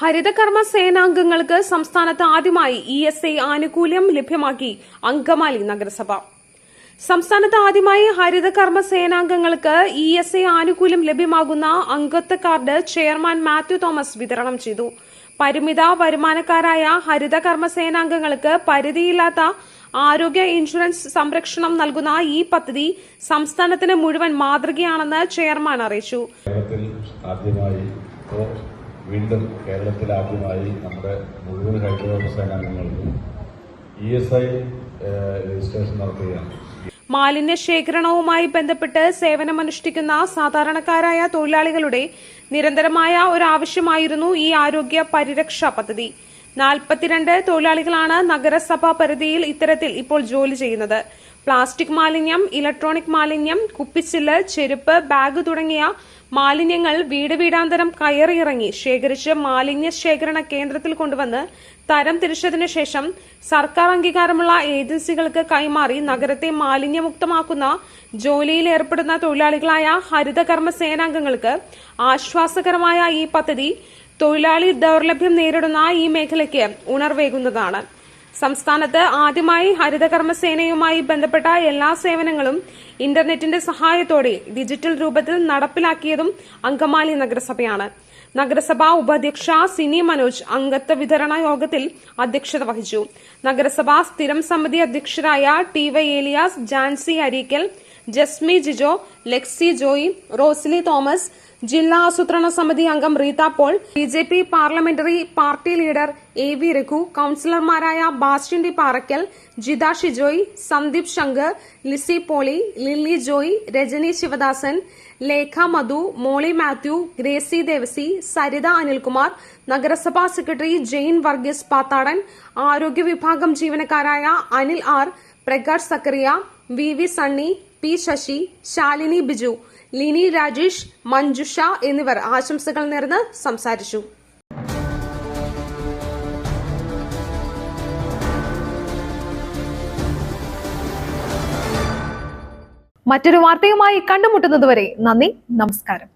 ഹരിതകർമ്മ സേനാംഗങ്ങൾക്ക് സംസ്ഥാനത്ത് ആദ്യമായി ഇ എസ് ഐ ആനുകൂല്യം ലഭ്യമാക്കി അങ്കമാലി നഗരസഭ. സംസ്ഥാനത്ത് ആദ്യമായി ഹരിതകർമ്മ സേനാംഗങ്ങൾക്ക് ഇ എസ് ഐ ആനുകൂല്യം ലഭ്യമാകുന്ന അംഗത്വ കാർഡ് ചെയർമാൻ മാത്യു തോമസ് വിതരണം ചെയ്തു. പരിമിത വരുമാനക്കാരായ ഹരിതകർമ്മ സേനാംഗങ്ങൾക്ക് പരിധിയില്ലാത്ത ആരോഗ്യ ഇൻഷുറൻസ് സംരക്ഷണം നൽകുന്ന ഈ പദ്ധതി സംസ്ഥാനത്തിന് മുഴുവൻ മാതൃകയാണെന്ന് ചെയർമാൻ അറിയിച്ചു. വീണ്ടും കേരളത്തിലാദ്യമായി നമ്മുടെ മുഴുവൻ ഹൈദരാബാദ് സേനാംഗങ്ങൾക്കും ഇ എസ് ഐ രജിസ്ട്രേഷൻ നടത്തുകയാണ്. മാലിന്യ ശേഖരണവുമായി ബന്ധപ്പെട്ട് സേവനമനുഷ്ഠിക്കുന്ന സാധാരണക്കാരായ തൊഴിലാളികളുടെ നിരന്തരമായ ഒരു ആവശ്യമായിരുന്നു ഈ ആരോഗ്യ പരിരക്ഷാ പദ്ധതി. നാൽപ്പത്തിരണ്ട് തൊഴിലാളികളാണ് നഗരസഭാ പരിധിയിൽ ഇത്തരത്തിൽ ഇപ്പോൾ ജോലി ചെയ്യുന്നത്. പ്ലാസ്റ്റിക് മാലിന്യം ഇലക്ട്രോണിക് മാലിന്യം കുപ്പിച്ചില്ല് ചെരുപ്പ് ബാഗ് തുടങ്ങിയ മാലിന്യങ്ങൾ വീട് വീടാന്തരം കയറിയിറങ്ങി ശേഖരിച്ച് മാലിന്യ ശേഖരണ കേന്ദ്രത്തിൽ കൊണ്ടുവന്ന് തരം തിരിച്ചതിനു ശേഷം സർക്കാർ അംഗീകാരമുള്ള ഏജൻസികൾക്ക് കൈമാറി നഗരത്തെ മാലിന്യമുക്തമാക്കുന്ന ജോലിയിൽ ഏർപ്പെടുന്ന തൊഴിലാളികളായ ഹരിതകർമ്മ സേനാംഗങ്ങൾക്ക് ആശ്വാസകരമായ ഈ പദ്ധതി തൊഴിലാളി ദൌർലഭ്യം നേരിടുന്ന ഈ മേഖലയ്ക്ക് ഉണർവേകുന്നതാണ്. സംസ്ഥാനത്ത് ആദ്യമായി ഹരിതകർമ്മസേനയുമായി ബന്ധപ്പെട്ട എല്ലാ സേവനങ്ങളും ഇന്റർനെറ്റിന്റെ സഹായത്തോടെ ഡിജിറ്റൽ രൂപത്തിൽ നടപ്പിലാക്കിയതും അങ്കമാലി നഗരസഭയാണ്. നഗരസഭാ ഉപാധ്യക്ഷ സിനി മനോജ് അംഗത്വ വിതരണ യോഗത്തിൽ അധ്യക്ഷത വഹിച്ചു. നഗരസഭാ സ്ഥിരം സമിതി അധ്യക്ഷരായ ടി വൈ ഏലിയാസ് ജാൻസി അരീക്കൽ ജസ്മി ജിജോ ലെക്സി ജോയി റോസ്ലി തോമസ് ജില്ലാ ആസൂത്രണ സമിതി അംഗം Reetha Paul B J P parliamentary party leader A V Raghu കൌൺസിലർമാരായ Bastin D Parakkal Jitha Shijoy Sandeep Shankar Lissy Poly Lilly Joy Rajani Sivadasan Lekha Madhu Molly Mathew Gracy Devasi Saritha Anilkumar നഗരസഭാ സെക്രട്ടറി ജെയിൻ വർഗീസ് പാത്താടൻ ആരോഗ്യ വിഭാഗം ജീവനക്കാരായ Anil R Prakash Zachariah V V Sunny P Sasi Shalini Biju Lini Rajesh Manjusha എന്നിവർ ആശംസകൾ നേർന്ന് സംസാരിച്ചു. മറ്റൊരു വാർത്തയുമായി കണ്ടുമുട്ടുന്നതുവരെ നന്ദി നമസ്കാരം.